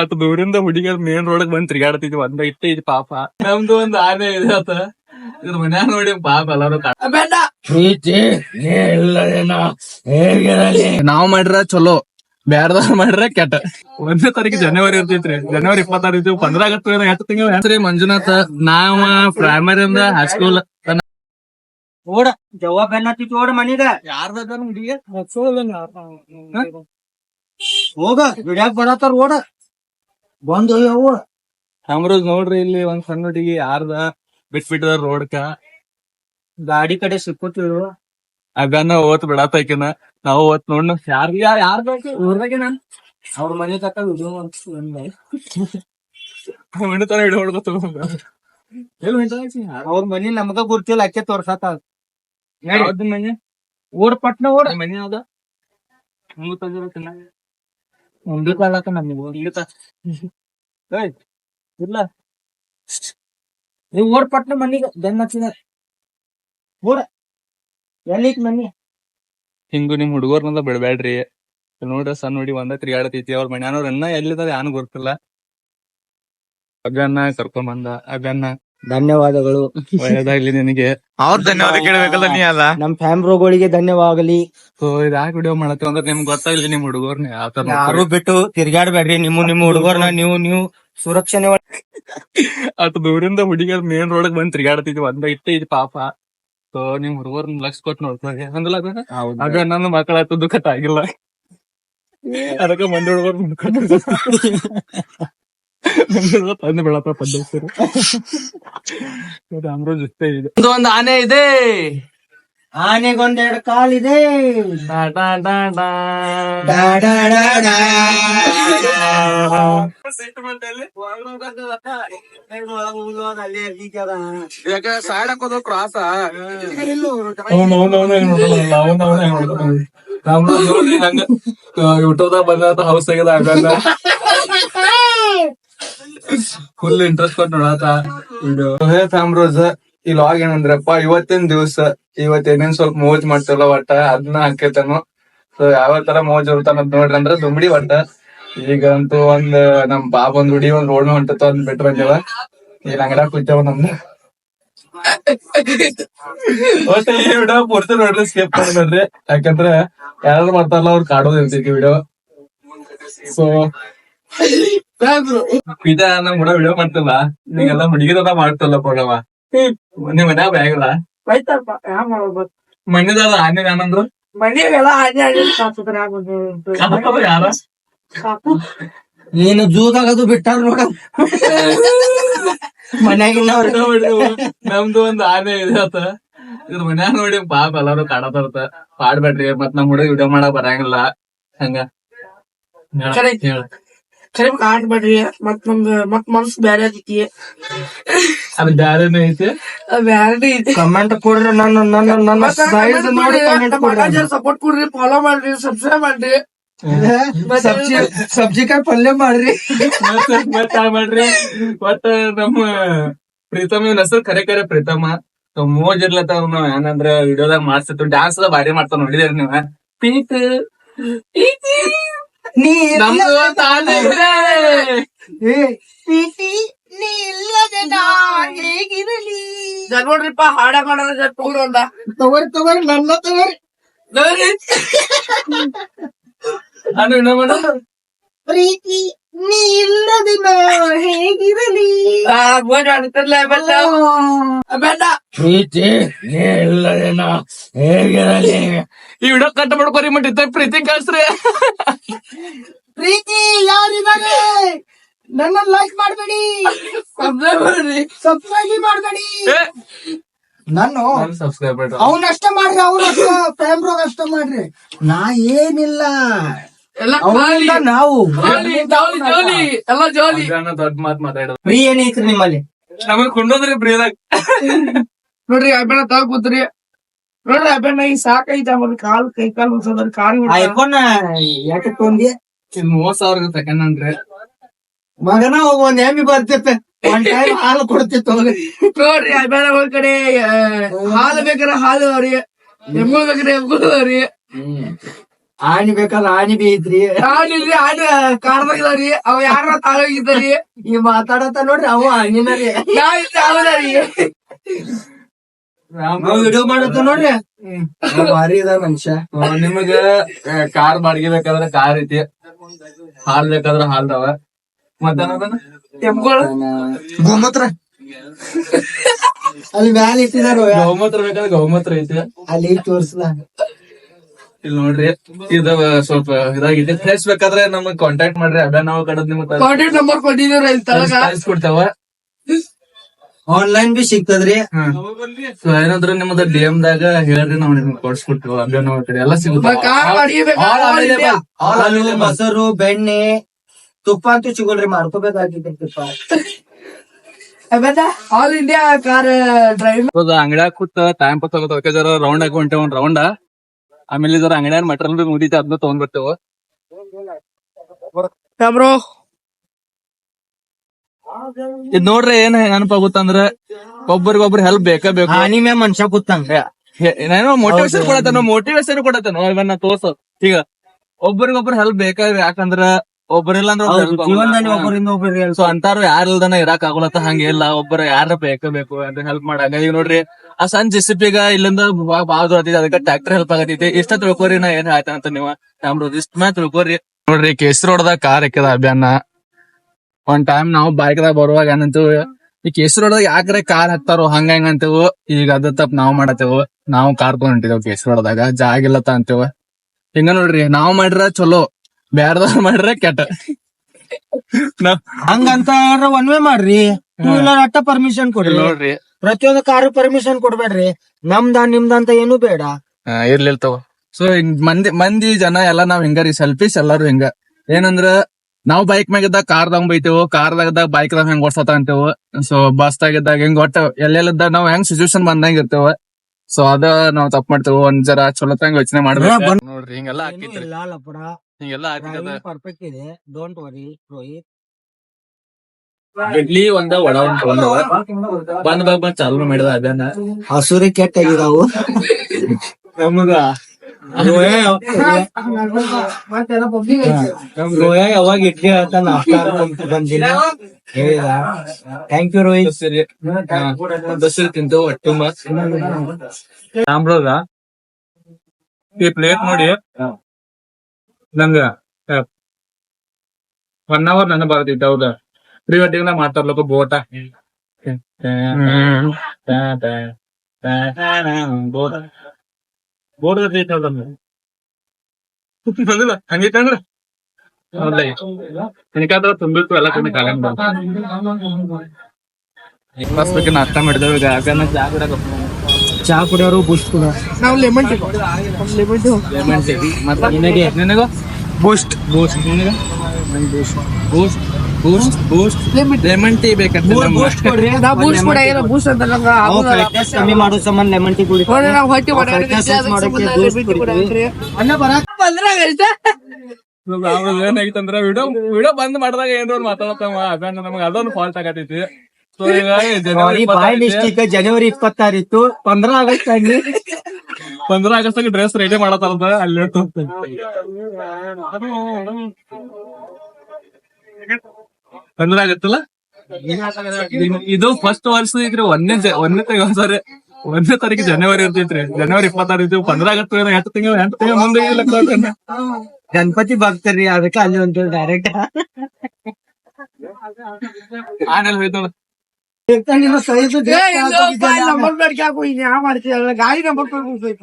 At ದೂರಿಂದ ಹುಡುಗಿಯರ್ main road ಬಂದ್ ತಿರ್ಗಾಡ್ತಿದ್ವಿ. ಒಂದ ಇಟ್ಟ ಐತಿ ಪಾಪ. ನಮ್ದು ಒಂದ್ ಆನೆ ಇದೆ ಆತ. ಇದ್ರ ಮನ್ಯಾಗ ನೋಡಿ ಪಾಪ ಎಲ್ಲಾರು ನಾವ್ ಮಾಡ್ರ ಚಲೋ. ಬ್ಯಾರ್ದವ್ರ ಮಾಡ್ರ ಕೆಟ್ಟ. ಒಂದನೇ ತಾರೀಕು ಜನವರಿ ಇರ್ತೈತ್ರಿ. ಜನವರಿ ಇಪ್ಪತ್ತಾರು ಇದು ಪಂದ್ರ ಆಗಸ್ಟ್ ಎಷ್ಟು ತಿಂಗಳು ಹೆಸರಿ ಮಂಜುನಾಥ ನಾವ ಪ್ರೈಮರಿ ಇಂದ ಹೈಸ್ಕೂಲ್ ಓಡ ಜವಾಬ ಬೆನ್ನತ್ತಿ ಓಡ ಮನಿಗ? ಯಾರ್ದ ಹುಡುಗಿ? ಹೋಗ ಬಿಡ್ಯಾಕ್ ಬರತ್ತಾರ ಓಡ. ಬಂದ್ ಅವು ಅಮ್ರೋಜ್ ನೋಡ್ರಿ ಇಲ್ಲಿ ಒಂದ್ ಸಣ್ಣ ಹುಡುಗಿ ಯಾರ್ದ ಬಿಟ್ಬಿಟ್ಟದ ರೋಡ್ಕ. ಗಾಡಿ ಕಡೆ ಸಿಕ್ಕೋತಿದ್ರು. ಅದನ್ನ ಓತ್ ಬಿಡತ್ತಾಕಿನ ನಾವು ಓತ್ ನೋಡ್ ಯಾರ್ ಯಾರ್ ಬೇಕು? ಊರ್ದಾಗೆ ನಾನ್? ಅವ್ರ ಮನೆ ತಕ್ಕ ವಿಡಿಯೋ ಮಿಣತಾನ ಹಿಡಿದು ಹೊಡ್ಕೊತ ಅವ್ರ ಮನಿ ನಮಗ ಗುರ್ತಿಲ್ಲ ಅಕ್ಕೆ ತೋರ್ಸಾತ ಮನೆ? ಓಡ್ ಪಟ್ನ ಓಡ. ಮನಿ ಯಾವ್ದ? ಮುಂದೆ ತಂದಿರೋ ಚೆನ್ನಾಗಿ ಮುಂದೆ ಕಾಲಕ ನಮಗ ಹಿಂಗತ ಏಯ್, ಇಲ್ಲ. ನೀವು ಓಡ್ ಪಟ್ನ ಮನಿಗ ಬೆನ್ನ ಹಚ್ಚಿದ. ಓಡ ಎಲ್ಲಿಕ್ ಮನಿ? ಹಿಂಗು ನಿಮ್ ಹುಡುಗರ್ನದ ಬಿಡ್ಬೇಡ್ರಿ ನೋಡ್ರಿ ಸಣ್ಣ ನೋಡಿ ಒಂದ ತಿರ್ಗಾಡತೈತಿ. ಅವ್ರ ಮನ್ಯಾನವ್ರ ಅನ್ನ ಎಲ್ಲಿದಾರ ಯಾನು ಗೊತ್ತಿಲ್ಲ. ಅಗನ್ನ ಕರ್ಕೊಂಡ್ ಬಂದ ಅಗನ್ನ. ಧನ್ಯವಾದಗಳು. ಒಳ್ಳೇದಾಗ್ಲಿ ನಿನಗೆ? ಅವ್ರ ಧನ್ಯವಾದ ಕೇಳಬೇಕಲ್ಲ ನೀ ಅಲ್ಲ? ನಮ್ ಫ್ಯಾಮ್ರೋಗಳಿಗೆ ಧನ್ಯವಾಗಲಿ. ಸೊ ಇದಾಕ್ ವಿಡಿಯೋ ಮಾಡತ್ತೀವಿ ಅಂದ್ರೆ ನಿಮ್ಗೆ ಗೊತ್ತಾಗ್ಲಿ ನಿಮ್ ಹುಡುಗರ್ನ ಯಾರು ಬಿಟ್ಟು ತಿರ್ಗಾಡ್ಬೇಡ್ರಿ ನಿಮ್ಮ ನಿಮ್ಮ ಹುಡುಗರ್ನ ನೀವು ನೀವು ಸುರಕ್ಷಣೆ ಅಟ್ ದೂರಿಂದ ಹುಡುಗಿಯರ್ ಮೇನ್ ರೋಡ್ ಬಂದ್ ತಿರ್ಗಾಡ್ತಿದ್ವಿ ಒಂದ ಇಟ್ಟ ಇದ್ ಪಾಪ. ಸೊ ನಿಮ್ ಹುಡುಗರ್ ಲಕ್ಷ ಕೊಟ್ಟು ನೋಡ್ತಾರೆ ಹಂಗಲ್ಲ ಅದ? ಆಗ ನನ್ನ ಮಕ್ಕಳ ಹತ್ತು ದುಃಖ ಆಗಿಲ್ಲ ಅದಕ್ಕೆ ಮಂದಿ ಹುಡುಗರ್ ತಂದು ಬೆಳಪ್ಪ ಪದ್ಧತಿ ಅಮ್ರೋಜ್ ಇಷ್ಟೇ ಇದೆ ಒಂದು ಆನೆ ಇದೆ ಆನೆಗೊಂದೆರಡು ಕಾಲಿದೆ ಟಾ ಟಾ ಟಾ ಟಾ. ಡಾ ಡಾ ಡಾ ಡಾ. ಯಾಕ ಸೈಡ್ ಹಾಕೋದು ಕ್ರಾಸ ಅವ್ನ್ ಅವ್ನ್ ಅವ್ನೇ ನೋಡಲ್ಲ, ಅವ್ನ್ ಅವ್ನೇ ನೋಡ್ತಾನೆ. ನಮ್ದು ನೋಡಿ ಹಂಗ ಯೂಟ್ಯೂಬ್ದಾಗ ಬಂದ ಹೌಸ್ ಆಗ್ಯದ ಆಗಲ್ಲ ಫುಲ್ ಇಂಟ್ರೆಸ್ಟ್ ಕೊಟ್ಟು ನೋಡತ್ತ ವಿಡಿಯೋ ಈ ಲಾಗ್ ಏನಂದ್ರಪ್ಪ, ಇವತ್ತಿನ ದಿವಸ ಇವತ್ ಏನೇನ್ ಸ್ವಲ್ಪ ಮೋಜ್ ಮಾಡ್ತಿಲ್ಲ ಒಟ್ಟ ಅದನ್ನ ಹಾಕೈತಾನು. ಸೊ ಯಾವ ತರ ಮೋಜ್ ಇರ್ತಾನ ನೋಡ್ರಿ ಅಂದ್ರ ದುಂಬಡಿ ಒಟ್ಟ ಈಗಂತೂ ಒಂದ್, ನಮ್ ಬಾಬ್ ಒಂದ್ ಹುಡಿ ಒಂದ್ ರೋಡ್ ಹೊಂಟತ ಒಂದ್ ಬಿಟ್ಟು ಬಂದೇವ. ಏನ್ ಅಂಗಡ ಕುಂತೇವ ನಮ್ದು. ಒಟ್ಟ ಈ ವಿಡಿಯೋ ಪೂರ್ತಿ ನೋಡ್ರಿ ಸ್ಕಿಪ್ ಮಾಡ್ಬೇಡ್ರಿ ಯಾಕಂದ್ರೆ ಯಾರು ಮಾಡ್ತಾರಲ್ಲ, ಅವ್ರು ಕಾಡೋದ್ ಇರ್ತೈತಿ ವಿಡಿಯೋ ಸೊ ಇದ ನಮ್ ಕೂಡ ವಿಡಿಯೋ ಮಾಡ್ತಿಲ್ಲ? ನೀವೆಲ್ಲ ಹುಡುಗಿದ ಮಾಡ್ತಲ್ಲ ಕೊಡವ ನಿಮ್ ಮನ್ಯಾಗ ಬ್ಯಾಗಲ್ಲ ಮಣ್ಣಿದಲ್ಲ ಆನೆ ನಾನಂದ್ರು ಮನೆಗೆಲ್ಲ ಸಾಕಿದ್ರೆ ಯಾರ? ನೀನು ಜೂದಾಗದು ಬಿಟ್ಟಾರ ನೋಡ. ನಮ್ದು ಒಂದ್ ಆನೆ ಇದೆ ಆತ ಇದ್ರ ಮನ್ಯಾಗ ನೋಡಿ ಪಾಪ ಎಲ್ಲಾರು ಕಾಡತಾರತ ಪಾಡ್ಬೇಡ್ರಿ ಮತ್ ನಮ್ ಹುಡುಗ ವಿಡಿಯೋ ಮಾಡಕ್ ಬರಂಗಿಲ್ಲ. ಹಂಗ. ಹೇಳ, ಸರಿ ಆಡ್ಬೇಡ್ರಿ ಮತ್ ನಮ್ದು ಮತ್ ಮನ್ಸ್ ಬ್ಯಾರೆ ಆಗೈತಿ. ಅದು ಬ್ಯಾರೇನೆ ಐತಿ? ಬ್ಯಾರೆ ಐತಿ. ಕಮೆಂಟ್ ಕೊಡ್ರಿ ನನ್ನ ನನ್ನ ನನ್ನ ಸೈಡ್ ಮಾಡಿ ಕಮೆಂಟ್ ಕೊಡ್ರಿ ಸಪೋರ್ಟ್ ಕೊಡ್ರಿ ಫಾಲೋ ಮಾಡ್ರಿ ಸಬ್ಸ್ಕ್ರೈಬ್ ಮಾಡ್ರಿ. ಸಬ್ಜಿ ಸಬ್ಜಿಕಾಯಿ ಪಲ್ಯ ಮಾಡ್ರಿ. ಮತ್ತ ಮಾಡ್ರಿ. ಮತ್ತ ನಮ್ಮ ಪ್ರೀತಮ್ ಇವ್ನ ಹೆಸರು ಕರೆ ಕರೆ ಪ್ರೀತಮ್ಮ. ಮೋಜ್ ಇರ್ಲತ್ತ ನಾವ್ ಏನಂದ್ರ ವಿಡಿಯೋದಾಗ ಮಾಡ್ಸಿತ್ತು ಡ್ಯಾನ್ಸ್ ಬಾರಿ ಮಾಡ್ತಾವ ನೋಡಿದ್ರಿ ನೀವ? ಪೀತ್ ನೀ ನಮ್ದು ಒಂದ್ ಆನೆ ಇದೆ. ಜರ್ ನೋಡ್ರಿಪ್ಪ ಹಾಡ ಮಾಡೋಣ ಜರ್ ತಗೊಂಡ್ ಒಂದ ತಗೋರಿ ತಗೋರಿ ನನ್ನ ತಗೋರಿ. ಅದು ಇನ್ನೂ ಮಾಡು. ಪ್ರೀತಿ ನೀ ಇಲ್ಲದಿನ ಹೇಗಿರಲಿ ಬೇಡ. ಪ್ರೀತಿ ನೀ ಇಲ್ಲದಿನ ಹೇಗಿರಲಿ? ಈ ವಿಡಿಯೋ ಕಟ್ ಮಾಡ್ಕೊರಿ ಮಟ್ಟಿದ್ದ ಪ್ರೀತಿ ಕಳ್ಸ್ರಿ. ಪ್ರೀತಿ ಯಾರಿದ್ದಾರೆ? ನನ್ನ ಲೈಕ್ ಮಾಡಬೇಡಿ. ಸಬ್ಸ್ಕ್ರೈಬ್ ಮಾಡ್ರಿ. ಸಬ್ಸ್ಕ್ರೈಬ್ ಮಾಡಬೇಡಿ. ನಾನು ಸಬ್ಸ್ಕ್ರೈಬ್ ಮಾಡ್ರಿ ಅವನಷ್ಟ ಮಾಡ್ರಿ ಅವನಷ್ಟ. ಫ್ಯಾಮ್ರೋಗ್ ಅಷ್ಟ ಮಾಡ್ರಿ. ನಾ ಏನಿಲ್ಲ. ನಾವು. ಜಾಲಿ ಜಾಲಿ ಜಾಲಿ ಎಲ್ಲ ಜಾಲಿ. ದೊಡ್ಡ ಮಾತ್ ಮಾತಾಡೋದು ಫ್ರೀ ಏನೈತ್ರಿ ನಿಮ್ಮಲ್ಲಿ? ನಮಗ್ ಕುಂಡೋದ್ರಿ ಪ್ರಿಯದಾಗ. ನೋಡ್ರಿ ಅಬ್ಬಣ್ಣ ತಗ ಕೂತ್ರಿ. ನೋಡ್ರಿ ಅಬ್ಬಣ್ಣ ಈ ಸಾಕೈತೆ ಆಮೇಲೆ ಕಾಲ್ ಕೈ ಕಾಲ್ ಮುಗಿಸೋದ್ರ ಕಾಲ್ ಐಫೋನ್ ಯಾಕೆ ತೊಂದಿ? ಮೂವತ್ ಸಾವಿರ ಅಂದ್ರೆ. ಮಗನ ಹೋಗ ಒಂದ್ ಎಮ್ಮಿ ಬರ್ತಿತ್ತೆ. ಒಂದ್ ಟೈಮ್ ಹಾಲು ಕೊಡ್ತಿತ್ತು ನೋಡ್ರಿ ಅಬ್ಬಣ್ಣ ಒಂದ್ ಕಡೆ ಹಾಲು ಬೇಕಾರೆ ಹಾಲು ಅವ್ರಿ. ಎಮ್ಮು ಬೇಕಾರೆ ಎಮ್ಮು ಅವ್ರಿ. ಆಣಿ ಬೇಕಾದ್ರೆ ಆನಿ ಬಿ ಐತ್ರಿ. ಆನಿ ಆನಿ ಕಾರ್ದಾಗಿದಾರಿ ಅವ ಯಾರ ತಾಳೋಗಿದ್ದಾರಿ ಈ ಮಾತಾಡತ್ತ ನೋಡ್ರಿ ಅವ ಆಣಿನ ರೀ. ಹೌದಾರಿ ನಾವ್ ವಿಡಿಯೋ ಮಾಡತ್ತ ನೋಡ್ರಿ. ಅವ ಭಾರಿ ಇದ ಮನುಷ್ಯ. ನಿಮಗ ಕಾರ್ ಬಾಡಿಗೆ ಬೇಕಾದ್ರ ಕಾರ್ ಐತಿ. ಹಾಲ್ ಬೇಕಾದ್ರ ಹಾಲ್ದವ. ಅವ ಟೆಂಪೋಗಳು ಗೋಮತ್ರ. ಅಲ್ಲಿ ಮ್ಯಾಲ ಇಟ್ಟಿದಾರ ಗೋಮತ್ರ ಬೇಕಾದ್ರೆ ಗೋಮತ್ರ ಐತಿ. ಅಲ್ಲಿ ತೋರ್ಸಲ ಇಲ್ಲಿ ನೋಡ್ರಿ ಇದು ಸ್ವಲ್ಪ ಇದಾಗಿದೆ. ಫ್ರೆಶ್ ಬೇಕಾದ್ರೆ ನಮಗ್ ಕಾಂಟ್ಯಾಕ್ಟ್ ಮಾಡ್ರಿ. ಅಭ್ಯಾಸ ನಾವು ಕಡದ್ ನಿಮ್ಗೆ ಕಾಂಟ್ಯಾಕ್ಟ್ ನಂಬರ್ ಕೊಟ್ಟಿದ್ದೀವ್ರಿ ಇಲ್ಲಿ ತಳಗ. ಆನ್ಲೈನ್ ಬಿ ಸಿಗ್ತದ್ರಿ. ಸೊ ಏನಾದ್ರು ನಿಮ್ದ ಡಿ ಎಂ ದಾಗ ಹೇಳ್ರಿ ನಾವ್ ನಿಮ್ಗೆ ಕೊಡ್ಸ್ಕೊಡ್ತೀವಿ. ಅಭ್ಯಾಸ ನಾವು ಕಡೆ ಎಲ್ಲ ಸಿಗುತ್ತೆ ಮೊಸರು ಬೆಣ್ಣೆ ತುಪ್ಪ ಅಂತೂ ಸಿಗೋಲ್ರಿ ಮಾಡ್ಕೋಬೇಕಾಗಿದೆ ತುಪ್ಪ. ಆಲ್ ಇಂಡಿಯಾ ಕಾರ್ ಡ್ರೈವ್ ಅಂಗಡಿಯಾಗ ಕೂತ ಟೈಮ್ ಪಾಸ್ ಆಗುತ್ತೆ ಅದಕ್ಕೆ ಜರ ರೌಂಡ್ ಆಗಿ ಹೊಂಟೇವ್ ಒಂದ್ ರೌಂಡ್ ಆಮೇಲೆ ಜರ ಅಂಗಡಿಯಾಗ ಮಟೀರಿಯಲ್ ಬಿ ಮುಗಿತೈತಿ ಅದನ್ನ ತಗೊಂಡ್ ಬರ್ತೇವ ಕ್ಯಾಮ್ರೋ ಇದ್ ನೋಡ್ರಿ ಏನ್ ನೆನಪಾಗುತ್ತಂದ್ರ ಒಬ್ಬರಿಗೊಬ್ರು ಹೆಲ್ಪ್ ಬೇಕೇ ಬೇಕು? ಹಾನಿ ಮನುಷ್ಯ ಕೂತಂಗ ನಾನು ಮೋಟಿವೇಶನ್ ಕೊಡತೇನೋ ಮೋಟಿವೇಶನ್ ಕೊಡತೇನೋ ಇವನ್ನ ತೋರ್ಸು. ಈಗ ಒಬ್ಬರಿಗೊಬ್ರು ಹೆಲ್ಪ್ ಬೇಕಾ ಯಾಕಂದ್ರ ಒಬ್ಬರಿಲ್ಲ ಅಂದ್ರೆ ಅಂತಾರು ಯಾರಿಲ್ದನ ಇರಾಕ್ ಆಗೋಲತ್ತ ಹಂಗಿಲ್ಲ ಒಬ್ಬರ ಯಾರ ಬೇಕೇ ಬೇಕು ಅಂತ ಹೆಲ್ಪ್ ಮಾಡಂಗ. ಈಗ ನೋಡ್ರಿ ಆ ಸಣ್ಣ ಜೆಸಿಪಿಗ ಇಲ್ಲಿಂದ ಬಾಳ ದೂರ ಆತೈತಿ ಅದಕ್ಕೆ ಟ್ರಾಕ್ಟರ್ ಹೆಲ್ಪ್ ಆಗತೈತಿ ಇಷ್ಟ ತಿಳ್ಕೊರಿ ನಾ ಏನ್ ಆಯ್ತಂತ ನೀವ? ನಮ್ದು ಇಷ್ಟ ಮ್ಯಾ ತಿಳ್ಕೊರಿ. ನೋಡ್ರಿ ಕೇಸರಿ ರೋಡ್ದಾಗ ಕಾರ್ ಹಾಕಿದ ಅಭಿಯಾನ. ಒಂದ್ ಟೈಮ್ ನಾವು ಬೈಕ್ ದಾಗ ಬರುವಾಗ ಏನಂತೀವಿ ಈ ಕೇಸರಿ ರೋಡ್ದಾಗ ಯಾಕ್ರೆ ಕಾರ್ ಹತ್ತಾರೋ ಹಂಗ ಹೆಂಗ ಅಂತೇವು ಈಗ ಅದ ತಪ್ಪ ನಾವ್ ಮಾಡತ್ತೇವು. ನಾವು ಕಾರ್ ತಗೊಂಡ್ ಹೊಂಟಿದೇವ್ ಕೇಸರಿ ರೋಡ್ದಾಗ ಜಾಗ ಇಲ್ಲತ್ತ ಅಂತೇವ. ಹಿಂಗ ನೋಡ್ರಿ ನಾವ್ ಮಾಡ್ರ ಚಲೋ ಬ್ಯಾರ್ದವ್ರ ಮಾಡ್ರ ಕೆಟ್ಟ. ಹಂಗಂತ ಒನ್ ವೇ ಮಾಡ್ರಿ. ಟೂ ವೀಲರ್ ಅಟ್ಟ ಪರ್ಮಿಷನ್ ಕೊಡ್ರಿ. ನೋಡ್ರಿ ಪ್ರತಿಯೊಂದು ಕಾರ್ ಪರ್ಮಿಷನ್ ಕೊಡ್ಬೇಡ್ರಿ. ನಮ್ದ ನಿಮ್ದ ಅಂತ ಏನು ಬೇಡ. ಆ, ಇರ್ಲಿ ತಗೋ. ಸೊ ಮಂದಿ ಮಂದಿ ಜನ ಎಲ್ಲ ನಾವ್ ಹಿಂಗ ರೀ? ಸೆಲ್ಫಿಸ್ ಎಲ್ಲಾರು ಹಿಂಗ? ಏನಂದ್ರ ನಾವ್ ಬೈಕ್ ಮ್ಯಾಗಿದ್ದಾಗ ಕಾರ್ ದಾಗ ಬೈತೇವು ಕಾರ್ ದಾಗ ಬೈಕ್ ದಾಗ ಹೆಂಗ್ ಓಡ್ಸತ ಅಂತೇವು. ಸೊ ಬಸ್ ದಾಗಿದ್ದಾಗ ಹೆಂಗ್ ಒಟ್ಟ ಎಲ್ಲೆಲ್ಲಿದ್ದಾಗ ನಾವ್ ಹೆಂಗ್ ಸಿಚುವೇಶನ್ ಬಂದಂಗ ಇರ್ತೇವ. ಸೊ ಅದ ನಾವ್ ತಪ್ಪ ಮಾಡ್ತೇವೆ. ಒಂದ್ ಜರ ಚಲೋತಂಗ ಯೋಚನೆ ಮಾಡ್ಬೇಕು. ನೋಡ್ರಿ ಹಿಂಗೆಲ್ಲ ಹಾಕಿತ್ರಿ ಹಿಂಗೆಲ್ಲ ಹಾಕಿದ ಪರ್ಫೆಕ್ಟ್ ಇದೆ. ಡೋಂಟ್ ವರಿ ರೋಹಿತ್ ಇಡ್ಲಿ ಒಂದ ವಡ ಒಂದ್ ತಗೊಂಡವ ಬಂದ್ ಬಾಗ್ ಬಂದ್ ಚಾಲೂ ಮಾಡಿದ ಅದೇನ. ಹಸುರಿ ಕೆಟ್ಟ ಆಗಿದಾವು ನಮಗ. ರೋಯ ಯಾವಾಗ ಇಡ್ಲಿ ಅಂತ ನಾಷ್ಟ ಬಂದಿಲ್ಲ. ಹೇಳಿದ. ಥ್ಯಾಂಕ್ ಯು ರೋಹಿತ್ ಸರಿ ದಸರಿ ತಿಂತೇವೆ ಒಟ್ಟು ತಾಮ್ರದ ಈ ಪ್ಲೇಟ್ ನೋಡಿ. ನಂಗ ಒನ್ ಅವರ್ ನನ್ನ ಬರದಿದ್ದ ಹೌದಾ? ಪ್ರೀ ವೆಡ್ಡಿಂಗ್ ನಾ ಮಾತಾಡ್ಲಕ್ಕ ಬೋಟ ಬೋಟ ಬೋಟ್ ಬಂದಿಲ್ಲ ಹಂಗಿತ್ತಂದ್ರ ನನಗಾದ್ರ ತುಂಬಿತ್ತು ಎಲ್ಲ ಕಡೆ ಕಾಲಂಗ್ ಬಸ್ ಬಗ್ಗೆ ನಾಷ್ಟ ಮಾಡಿದೇವೆ ಈಗ ಯಾಕಂದ್ರೆ ಚಾ ಕುಡಿಯಕ ಚಾ ಕುಡಿಯೋರು ಬೂಸ್ಟ್ ಕೂಡ ನಾವು lemon tea lemon tea lemon tea ಮತ್ತೆ ನಿನಗೆ ನಿನಗ ಬೂಸ್ಟ್ ಬೂಸ್ಟ್ ನಿನಗ Boost Boost Boost Boost lemon tea ಬೇಕಂತ ಬೂಸ್ಟ್ ಕೊಡ್ರಿ. ನಾ ಬೂಸ್ಟ್ ಕೂಡ ಏನೋ ಬೂಸ್ಟ್ ಅಂತ ಆಗುದಿಲ್ಲ. ಕಮ್ಮಿ ಮಾಡೋ ಸಂಬಂಧ ಲೆಮನ್ ಟೀ ಕುಡಿ. ನಾವು ಹೊಟ್ಟಿ ಬಂದ್ರಾಗ ಐತೆ? ಏನಾಗಿತ್ತಂದ್ರ ವಿಡಿಯೋ ವಿಡಿಯೋ ಬಂದ್ ಮಾಡಿದಾಗ ಏನ್ರ ಒಂದ್ ಮಾತಾಡತ್ತವ ಅದ್ನ ನಮಗ ಅದೊಂದು ಫಾಲ್ಟ್ ಆಗತೈತಿ. ಸೊ ಈಗ ಜನವರಿ ಬಾಯ್ ಮಿಸ್ಟೇಕ್ ಜನವರಿ ಇಪ್ಪತ್ತಾರು ಇತ್ತು. ಪಂದ್ರ ಆಗಸ್ಟ್ ಆಗಿ ಪಂದ್ರ ಆಗಸ್ಟ್ ಡ್ರೆಸ್ ರೆಡಿ ಮಾಡತ್ತಾರದ ಅಲ್ಲಿ ಪಂದ್ರ ಆಗತ್ತಲ್ಲ? ಇದು ಫಸ್ಟ್ ವರ್ಷ ಇದ್ರಿ ಒಂದನೇ ಒಂದನೇ ತಾರೀಕು ಸಾರಿ ಒಂದನೇ ತಾರೀಕು ಜನವರಿ ಇರ್ತೈತ್ರಿ. ಜನವರಿ ಇಪ್ಪತ್ತಾರು ಇದ್ದೀವಿ ಪಂದ್ರ ಆಗತ್ತ ಎಂಟು ತಿಂಗಳು ಎಂಟು ತಿಂಗಳು ಮುಂದೆ ಇಲ್ಲ. ಗಣಪತಿ ಭಕ್ತರಿ ಅದಕ್ಕೆ ಅಲ್ಲಿ ಒಂದು ಡೈರೆಕ್ಟ್ ಆಮೇಲೆ ಹೋಯ್ತು ನೋಡು. ಏ, ಇದು ಫೈಲ್ ನಂಬರ್ ಪ್ಲೇಟ್ ಹಾಕು, ಇನ್ ಯಾವ ಮಾಡ್ತೀಯಲ್ಲ? ಗಾಡಿ ನಂಬರ್ ಪ್ಲೇಟ್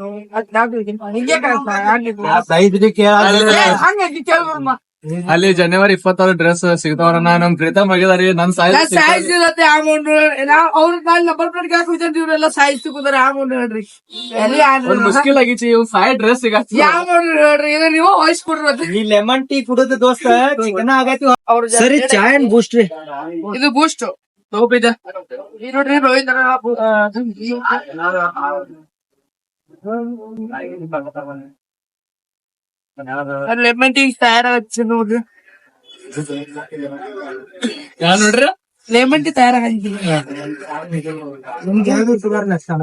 ಇದೆ. ಅಲ್ಲಿ ಜನವರಿ ಇಪ್ಪತ್ತಾರು ಡ್ರೆಸ್ ಸಿಗ್ತಾವ್ರ. ನಮ್ ಪ್ರೀತಮ್ ಆಗಿದಾರಿ ನನ್ ಸೈಜ್ ಸೈಜ್ ಇರತ್ತೆ ಅಮೌಂಟ್ ಅವ್ರ ಕಾಲ್ ನಂಬರ್ ಪ್ಲೇಟ್ ಹಾಕಿದ್ರೆ ಇವ್ರೆಲ್ಲ ಸೈಜ್ ಸಿಗುದಾರೆ ಅಮೌಂಟ್ ಹೇಳ್ರಿ? ಮುಷ್ಕಿಲ್ ಆಗಿಚಿ ಇವ್ ಸಾಯ್ ಡ್ರೆಸ್ ಸಿಗತ್ತೆ amount ಹೇಳ್ರಿ? ಏನೋ ನೀವು ವಾಯ್ಸ್ ಕೊಡ್ರಿ ಈ ಲೆಮನ್ ಟೀ ಕುಡಿದ ದೋಸ್ತ ಚಿಕನ್ ಆಗೈತಿ. ಅವ್ರ ಸರಿ ಚಾಯ್ ಅಂಡ್ ಬೂಸ್ಟ್ ರೀ. ಇದು ಬೂಸ್ಟ್ ತಗೋಬಿದ್ದ ಈ ನೋಡ್ರಿ ರೋಹಿತ್ ಲೆಮನ್ ಟೀ ತಯಾರಾಗತ್ತೆ ನೋಡ್ರಿ? ಯಾ ನೋಡ್ರಿ ಲೆಮನ್ ಟೀ ನಿಮ್ಗೆ ಯಾವ್ದು ಶುಗರ್ ಲಕ್ಷಣ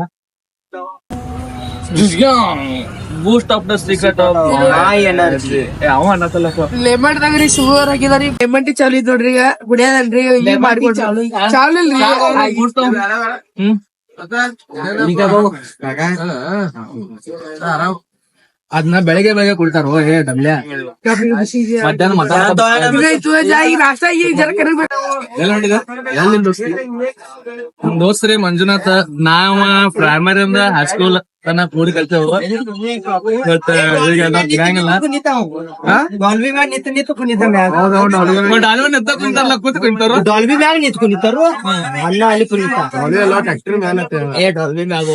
Boost of the secret energy ಅವ ಅನ್ನತ್ತಲ್ಲ ಲೆಮನ್ ದಾಗ ಶುಗರ್ ಹಾಕಿದಾರಿ ಲೆಮನ್ ಟೀ ಚಾಲು ಇದ್ ನೋಡ್ರಿ ಈಗ. ಕುಡಿಯೋದನ್ರಿ ಇಲ್ಲಿ ಮಾಡ್ಕೊಡ್ರಿ. ಚಾಲು ಇಲ್ರಿ. ಹ್ಮ್. ಅದನ್ನ ಬೆಳಗ್ಗೆ ಬೆಳಗ್ಗೆ ಕುಡ್ತಾರ ಏ ಡಬ್ಲ್ಯಾ? ಮಧ್ಯಾಹ್ನ ನಮ್ ದೋಸ್ತ್ರಿ ಮಂಜುನಾಥ. ನಾವ ಪ್ರೈಮರಿ ಇಂದ ಹೈಸ್ಕೂಲ್ ತನ ಕೂಡಿ ಕಲ್ತೇವ ಬಟ್ ಈಗ ನಾವ್ ತಿನ್ನಂಗಿಲ್ಲ ಡಾಲ್ಬಿ ಮ್ಯಾಗ ನಿಂತು ನಿಂತು ಕುಣಿತ ಮ್ಯಾಗ. ಬಟ್ ಅಲ್ಲಿ ಎದ್ದ ಕುಂತಾರಲ್ಲ ಕೂತ್ ಕುಂತಾರು ಡಾಲ್ಬಿ ಮ್ಯಾಗ ನಿಂತು ಕುಣಿತಾರು ಅನ್ನ ಅಲ್ಲಿ ಕುಣಿತ ಏ ಡಾಲ್ಬಿ ಮ್ಯಾಗ.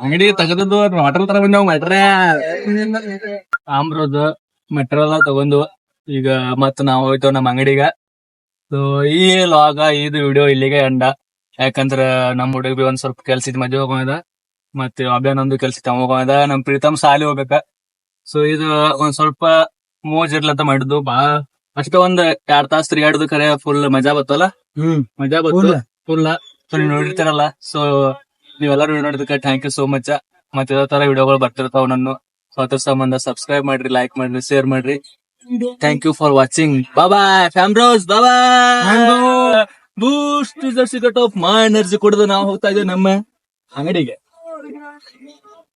ಅಂಗಡಿ ತೆಗೆದದ್ದು ವಾಟರ್ ತರ ಬಂದೇವ್ ಮಟ್ರ ಆಮ್ರದ ಮೆಟ್ರಲ್ ತಗೊಂಡು ಈಗ ಮತ್ತ ನಾವ್ ಹೋಯ್ತೇವ್ ನಮ್ ಅಂಗಡಿಗ. ಸೊ ಈ ಲಾಗ ಇದು ವಿಡಿಯೋ ಇಲ್ಲಿಗೆ ಎಂಡ ಯಾಕಂದ್ರ ನಮ್ ಹುಡುಗ ಬಿ ಒಂದ್ ಸ್ವಲ್ಪ ಕೆಲ್ಸ ಇದ್ ಮದ್ವೆ ಹೋಗೋದ ಮತ್ತೆ ಅಭಿಯಾನಂದು ಕೆಲ್ಸ ಇತ್ತು ಹೋಗೋದ ನಮ್ ಪ್ರೀತಮ್ ಸಾಲಿ ಹೋಗ್ಬೇಕ. ಸೊ ಇದು ಒಂದ್ ಸ್ವಲ್ಪ ಮೋಜ್ ಇರ್ಲಂತ ಮಾಡಿದ್ದು. ಬಾ ಅಷ್ಟೇ ಒಂದ್ ಎರಡ್ ತಾಸ್ ತಿರ್ಗಾಡುದು ಕರೆ ಫುಲ್ ಮಜಾ ಬತ್ತಲ್ಲ? ಹ್ಮ್. ಮಜಾ ಬಂತು ಫುಲ್ ಸೊ ನೀವ್ ನೋಡಿರ್ತಾರಲ್ಲ? ಸೊ ನೀವೆಲ್ಲರೂ ನೋಡಿದಕ್ಕೆ ಥ್ಯಾಂಕ್ ಯು ಸೋ ಮಚ್ ಮತ್ತೆ ಇದೇ ತರ ವಿಡಿಯೋಗಳು ಬರ್ತಿರ್ತಾವ ನನ್ನ. ಸೊ ಅದ್ರ ಸಂಬಂಧ ಸಬ್ಸ್ಕ್ರೈಬ್ ಮಾಡ್ರಿ ಲೈಕ್ ಮಾಡ್ರಿ ಶೇರ್ ಮಾಡ್ರಿ. Thank you for watching bye ಫ್ಯಾಮ್ರೋಸ್ bye Boost is the secret of my energy ಕುಡಿದು ನಾವು ಹೋಗ್ತಾ ಇದ್ದೇವೆ ನಮ್ಮ ಅಂಗಡಿಗೆ.